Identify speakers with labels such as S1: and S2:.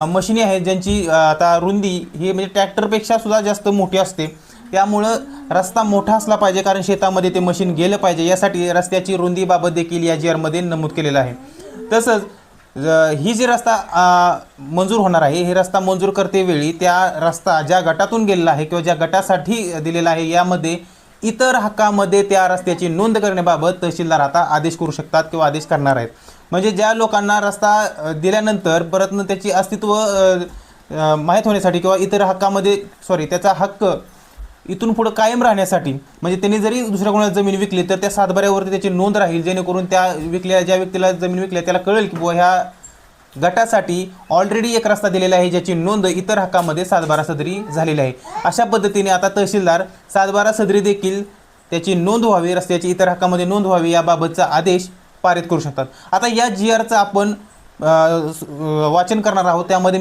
S1: मशिनी आहेत ज्यांची आता रुंदी ही म्हणजे ट्रॅक्टरपेक्षा सुद्धा जास्त मोठी असते. त्यामुळं रस्ता मोठा असला पाहिजे कारण शेतामध्ये ते मशीन गेलं पाहिजे. यासाठी रस्त्याची रुंदीबाबत देखील या जी आरमध्ये नमूद केलेलं आहे. तसंच ही जी रस्ता मंजूर होणार आहे हे रस्ता मंजूर करतेवेळी त्या रस्ता ज्या गटातून गेलेला आहे किंवा ज्या गटासाठी दिलेला आहे यामध्ये इतर हक्कामध्ये त्या रस्त्याची नोंद करण्याबाबत तहसीलदार आता आदेश करू शकतात किंवा आदेश करणार आहेत. म्हणजे ज्या लोकांना रस्ता दिल्यानंतर परत त्याची अस्तित्व माहीत होण्यासाठी किंवा इतर हक्कामध्ये सॉरी त्याचा हक्क इथून पुढं कायम राहण्यासाठी म्हणजे त्यांनी जरी दुसऱ्या कोणाला जमीन विकली तर त्या सातबाऱ्यावरती त्याची नोंद राहील जेणेकरून त्या विकल्या ज्या व्यक्तीला जमीन विकल्या त्याला कळेल की बुवा ह्या गटासाठी ऑलरेडी एक रस्ता दिलेला आहे ज्याची नोंद इतर हक्कामध्ये सातबारा सदरी झालेली आहे. अशा पद्धतीने आता तहसीलदार सातबारा सदरी देखील त्याची नोंद व्हावी रस्त्याची इतर हक्कामध्ये नोंद व्हावी याबाबतचा आदेश पारित करू शकतात. आता या जी आरचं आपण वाचन करणार आहोत. त्यामध्ये